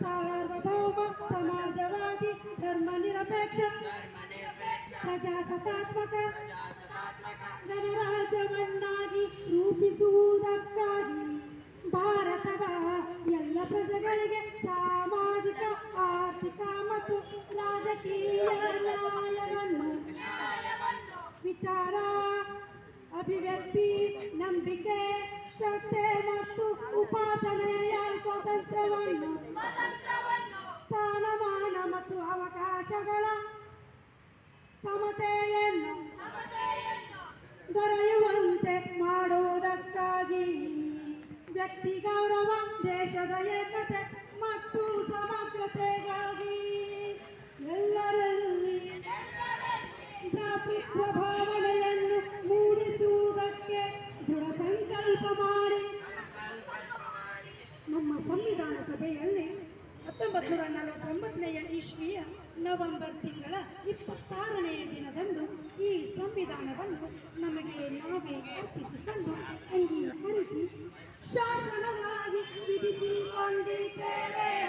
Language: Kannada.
ಸಾರ್ವಭೌಮ ಸಮಾಜವಾದಿ ಧರ್ಮ ನಿರಪೇಕ್ಷ ಧರ್ಮನಿರಪೇಕ್ಷ ಪ್ರಜಾಸತ್ತಾತ್ಮಕ ಪ್ರಜಾಸತ್ತಾತ್ಮಕ ಪ್ರಜೆಗಳಿಗೆ ಸಾಮಾಜಿಕ, ಆರ್ಥಿಕ ಮತ್ತು ರಾಜಕೀಯ ನ್ಯಾಯವನ್ನು. ವಿಚಾರ, ಅಭಿವ್ಯಕ್ತಿ, ನಂಬಿಕೆ, ಶ್ರದ್ಧೆ ಮತ್ತು ಉಪಾಸನೆಯ ಸ್ವಾತಂತ್ರ್ಯವನ್ನು ಸ್ಥಾನಮಾನ ಮತ್ತು ಅವಕಾಶಗಳ ಸಮತೆಯನ್ನು. ದೊರೆಯುವಂತೆ ವ್ಯಕ್ತಿ ಗೌರವ, ದೇಶದ ಏಕತೆ ಮತ್ತು ಸಮಗ್ರತೆಗಾಗಿ ಎಲ್ಲರಲ್ಲಿ ಭ್ರಾತೃತ್ವ ಭಾವನೆಯನ್ನು ಮೂಡಿಸುವುದಕ್ಕೆ ದೃಢ ಸಂಕಲ್ಪ ಮಾಡಿ. ನಮ್ಮ ಸಂವಿಧಾನ ಸಭೆಯಲ್ಲಿ ಹತ್ತೊಂಬತ್ತು ನೂರ ನಲವತ್ತೊಂಬತ್ತನೆಯ ಇಸ್ವಿಯ ನವೆಂಬರ್ ತಿಂಗಳ ಇಪ್ಪತ್ತಾರನೆಯ ದಿನದಂದು ಈ ಸಂವಿಧಾನವನ್ನು ನಮಗೆ ನಾವೇ ಅರ್ಪಿಸಿಕೊಂಡು ಅಂಗೀಕರಿಸಿ পণ্ডিতের